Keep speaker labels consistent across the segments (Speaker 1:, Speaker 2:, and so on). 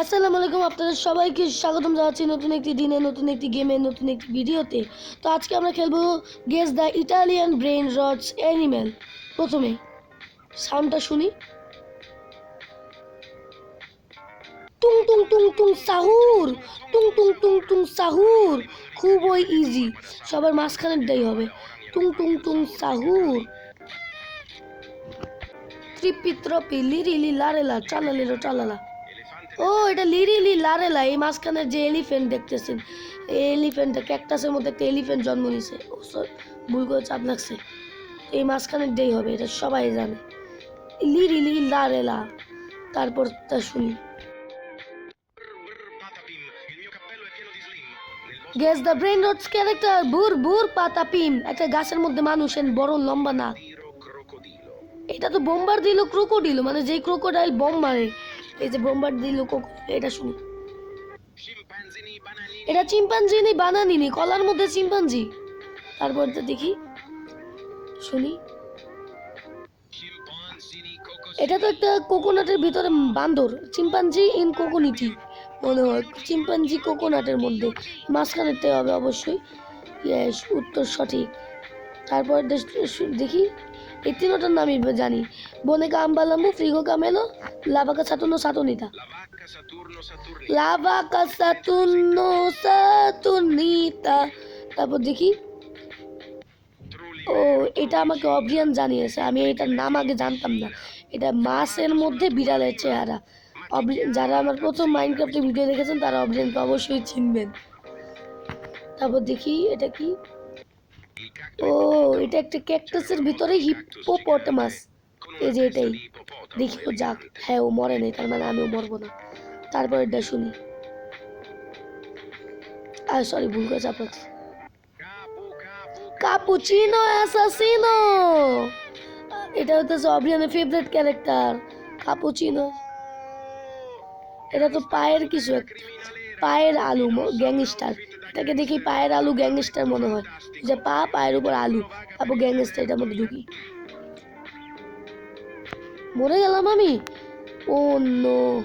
Speaker 1: আসসালামু আলাইকুম আপনাদের সবাইকে স্বাগতম জানাচ্ছি নতুন একটি দিনে, নতুন একটি গেমে নতুন একটি ভিডিওতে তো আজকে আমরা খেলব guess the Italian brain rots animal প্রথমে সাউন্ডটা শুনি। টুং টুং টুং টুং, সাহুর। টুং টুং টুং টুং, সাহুর। খুবই ইজি সবার মাঝখানেরটাই হবে। টুং টুং টুং, সাহুর। ত্রিপি ত্রপি লিরি, লি লারেলা চালালেরো, চালালা। ও, এটা লিরি লি লারেলা এই মাঝখানের যে এলিফেন্ট দেখতেছেন, এই এলিফেন্টটা ক্যাকটাসের মধ্যে একটা এলিফেন্ট জন্ম নিছে। ও সরি ভুল করে চাপ লাগছে। এই মাঝখানের ডেই হবে, এটা সবাই জানে। লিরি লি লারেলা তারপর তা শুনি। Guess the brain rots character brr brr patapim Pym, একটা গাছের মধ্যে মানুষের বড় লম্বা নাক। এটা তো বোম্বার দিল ক্রোকোডিল মানে যেই ক্রোকোডাইল বোম মারে এই যে বোম্বার দিল এটা শুনি। এটা চিম্পাঞ্জি নি বানানিনি কলার মধ্যে চিম্পাঞ্জি তারপর তো দেখি শুনি। এটা তো একটা কোকোনাটের ভিতরে বান্দর। চিম্পাঞ্জি ইন কোকোনিটি মনে হয়। চিম্পাঞ্জি কোকোনাটের মধ্যে। মাঝখানেরটাই হবে অবশ্যই। ইয়েস উত্তর সঠিক। তারপর দেখি। এই তিনোটার নামই জানি। বনেকা আম্বালাম্বু ফ্রিগো কামেলো, লাভাকা সাতুনো সাতুনিতা লাভাকা সাতুনো সাতুনিতা তারপর দেখি। ও, এটা আমাকে অভিয়ান জানিয়েছে। আমি এটার নাম আগে জানতাম না। এটা মাসের মধ্যে বিড়ালের চেহারা। যারা আমার প্রথম মাইনক্রাফ্টের ভিডিও দেখেছেন, তারা অভিয়ানকে অবশ্যই চিনবেন। তারপর দেখি, এটা কি? ও, এটা একটা ক্যাকটাসের ভিতরে এই যে এটাই। দেখি, ও যাক। হ্যাঁ ও মরে নেই, তার মানে আমিও মরবো না। তারপর এটা শুনি। আর সরি ভুল করে চাপ লাগছে
Speaker 2: Capo capo.
Speaker 1: কাপুচিনো অ্যাসাসিনো এটা হচ্ছে অভিয়ানের ফেভারিট ক্যারেক্টার কাপুচিনো এটা তো পায়ের কিছু একটা। পায়ের আলু গ্যাংস্টার এটাকে দেখি পায়ের আলু গ্যাংস্টার মনে হয়। যে পা পায়ের উপর আলু। তারপর গ্যাংস্টার এটার মধ্যে ঢুকি। মরে গেলাম আমি? ও নো।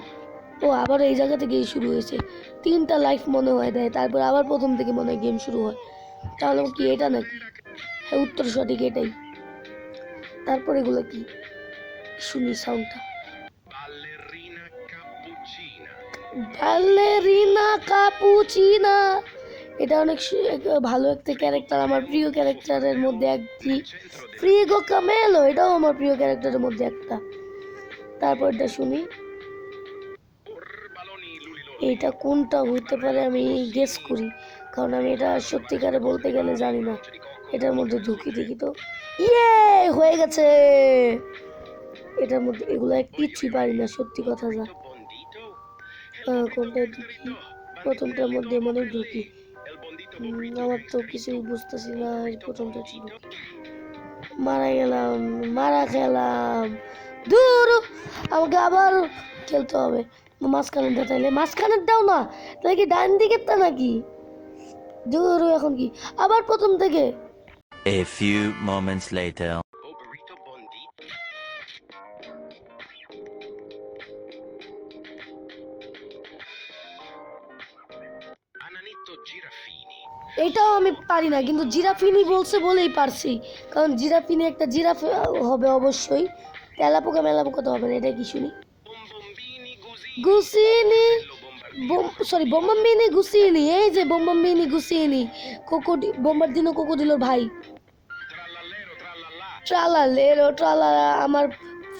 Speaker 1: ও আবার এই জায়গা থেকেই শুরু হয়েছে। তিনটা লাইফ মনে হয় দেয় তারপর আবার প্রথম থেকে মনে হয় গেম শুরু হয়। তাহলে কি এটা নাকি? হ্যাঁ উত্তর সঠিক এটাই। তারপর এগুলো কি? শুনি সাউন্ডটা. ব্যালেরিনা কাপুচিনা এটা অনেক ভালো একটা ক্যারেক্টার আমার প্রিয় ক্যারেক্টারের মধ্যে একটি। ফ্রিগো কামেলো এটাও আমার প্রিয় ক্যারেক্টারের মধ্যে একটা। তারপর এটা শুনি। এটা কোনটা হতে পারে আমি গেস করি, কারণ আমি এটা সত্যিকারে বলতে গেলে জানি না। এটার মধ্যে ঢুকি দেখি তো। ইয়ে হয়ে গেছে! এটার মধ্যে এগুলো কিচ্ছুই পারি না, সত্যি কথা যা। কোনটায় ঢুকি? প্রথমটার মধ্যে মনে ঢুকি। আমার তো কিছুই বুঝতেছি না এই তো ছিল। মারা গেলাম মারা খেলাম। দূর আমাকে আবার খেলতে হবে। মাঝখানেরটা তাইলে মাঝখানেরটাও না তাহলে কি ডান দিকেরটা নাকি? দূর এখন কি? আবার প্রথম থেকে।
Speaker 3: A few moments later.
Speaker 1: আমি পারি না, কিন্তু জিরাফিনি বলছে বলেই পারছি কারণ জিরাফিনি একটা জিরাফ হবে অবশ্যই তেলাপোকা মেলাপোকা তো হবে না এটা কি শুনি. গুসিনি. সরি বোম্বাম্বিনি গুসিনি এই যে বোম্বাম্বিনি গুসিনি কোকোডি, বোম্বার্দিনো কোকোডিলোর ভাই. ট্রালালেরো ট্রালালা, আমার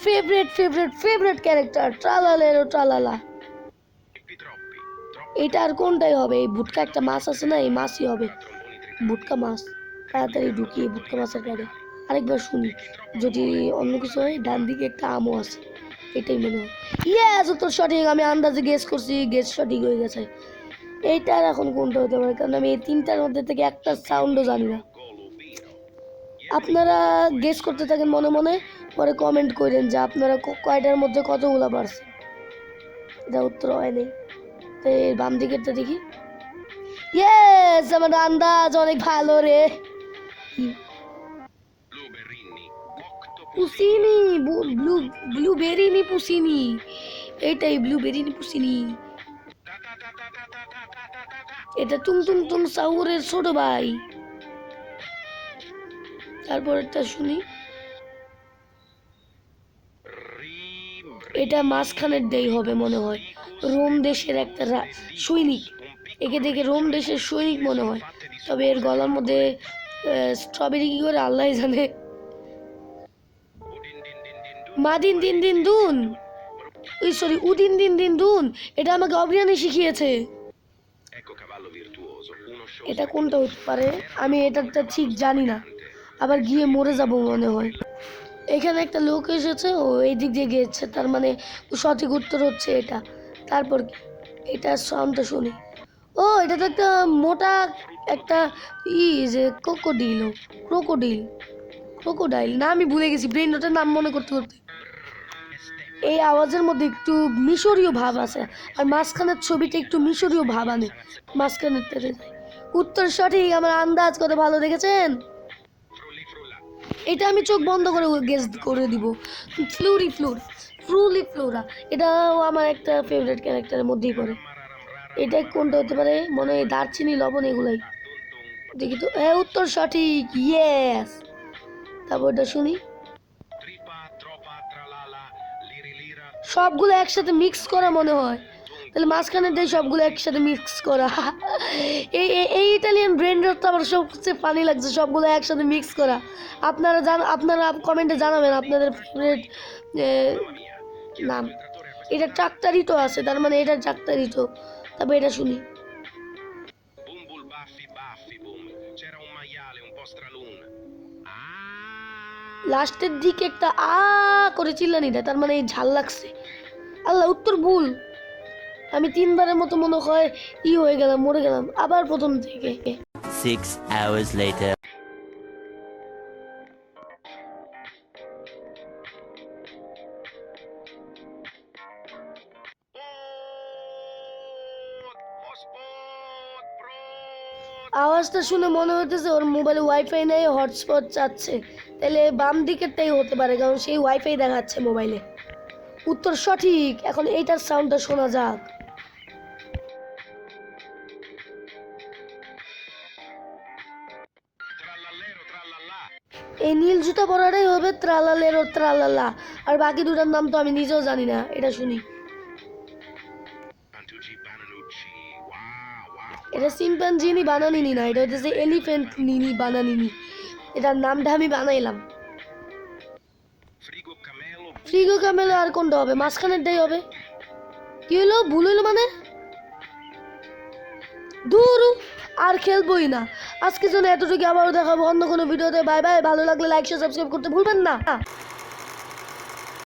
Speaker 1: favourite favourite favourite character tralalero tralala এটা আর কোনটাই হবে এই ভুটকা একটা মাছ আছে না, এই মাছই হবে ভুটকা মাছ, তাড়াতাড়ি ঢুকিয়ে বুটকা মাছের গাড়ি আরেকবার শুনি, যদি অন্য কিছু হয়, ডান দিকে একটা আমও আছে, এটাই মনে হয়। ইয়েস উত্তর সঠিক, আমি আন্দাজে গেস করছি গেস সঠিক হয়ে গেছে। এইটার এখন কোনটা হতে পারে? কারণ আমি এই তিনটার মধ্যে থেকে একটা সাউন্ডও জানি না। আপনারা গেস করতে থাকেন মনে মনে, পরে কমেন্ট করেন যে আপনারা কয়টার মধ্যে কতগুলো পারছেন। এটা উত্তর হয় নেই। তো এই বাম দিকেরটা দেখি। ইয়েস আমার আন্দাজ অনেক ভালো রে? পুসিনি ব্লু ব্লুবেরি নি পুসিনি। এইটাই ব্লুবেরি নি পুসিনি
Speaker 2: ta.
Speaker 1: এটা টুং টুং টুং সাউরের ছোট ভাই। তারপরটা শুনি। এটা মাঝখানের দেই হবে মনে হয়। রোম দেশের একটা সৈনিক। একে দেখে রোম দেশের সৈনিক মনে হয়। তবে এর গলার মধ্যে স্ট্রবেরি কি করে আল্লাহ জানে?
Speaker 2: dun.
Speaker 1: মাদিন দিন দিন দুন। ওই সরি উদিন দিন দিন দুন এটা আমাকে অভিয়ানি শিখিয়েছে। এটা কোনটা হতে পারে? আমি এটাটা ঠিক জানি না। আবার গিয়ে মরে যাব মনে হয়। এখানে একটা লোক এসেছে, ও এই দিক দিয়ে গিয়েছে। তার মানে সঠিক উত্তর হচ্ছে এটা। তারপর এটা সাউন্ডটা শুনি। ও, এটা তো একটা মোটা একটা ই যে ক্রোকোডিল ক্রোকোডিল ক্রোকোডাইল না, আমি ভুলে গেছি ব্রেন ওটার নাম মনে করতে করতে। এই আওয়াজের মধ্যে একটু মিশরীয় ভাব আছে, আর মাঝখানের ছবিটা একটু মিশরীয় ভাব আনে, মাঝখানের তেরে। উত্তর সঠিক, আমার আন্দাজ কত ভালো দেখেছেন? এটা আমি চোখ বন্ধ করে গেস করে দিব। ফ্লুরি ফ্লোর, ফ্রুলি ফ্লোরা, এটাও আমার একটা ফেভারিট ক্যারেক্টারের মধ্যেই পড়ে। এটা কোনটা হতে পারে? মনে হয় দারচিনি, লবণ এগুলাই। দেখি তো। হ্যাঁ উত্তর সঠিক। ইয়েস তারপর এটা শুনি. সবগুলো একসাথে মিক্স করা মনে হয়। তাহলে মাঝখানে দিয়ে সবগুলো একসাথে মিক্স করা। এই, এই- ইটালিয়ান ব্র্যান্ডের তো আমার সবচেয়ে ফানি লাগছে। সবগুলো একসাথে মিক্স করা। আপনারা জান, আপনারা কমেন্টে জানাবেন আপনাদের ফেভারিট নাম। এটা ট্রাক্টারিটো আছে, তার মানে এটা ট্রাক্টারিটো তারপর এটা শুনি! লাস্টের দিকে একটা আ করে চিল্লানি দেয় তার মানে এই ঝাল লাগছে। আল্লাহ উত্তর ভুল। আমি তিনবারের মতো মনে হয় ই হয়ে গেলাম মরে গেলাম আবার প্রথম থেকে। আওয়াজটা শুনে মনে হইতেছে ওর মোবাইলে ওয়াইফাই নেই হটস্পট চাচ্ছে। তাহলে বাম দিকেরটাই হতে পারে, কারণ সেই ওয়াইফাই দেখাচ্ছে মোবাইলে উত্তর সঠিক, এখন এইটার সাউন্ডটা শোনা যাক। এই নীল জুতা পরাটাই হবে ত্রালালের ও ত্রালালা। আর বাকি দুটার নাম তো আমি নিজেও জানি না, এটা শুনি। এটা সিম্পাঞ্জিনি বানানিনি না এটা হচ্ছে এলিফেন্ট নিনি বানানিনি। এটার নামটা আমি বানাইলাম। ফ্রিগো ক্যামেলে আর কোনটা হবে? মাঝখানেরটাই হবে। কি হলো? ভুল হইল মানে? দূর আর খেলবোই না। আজকের জন্য এতটুকু আবারও দেখাবো অন্য কোনো ভিডিওতে। বাই বাই ভালো লাগলে লাইক শেয়ার সাবস্ক্রাইব করতে ভুলবেন না।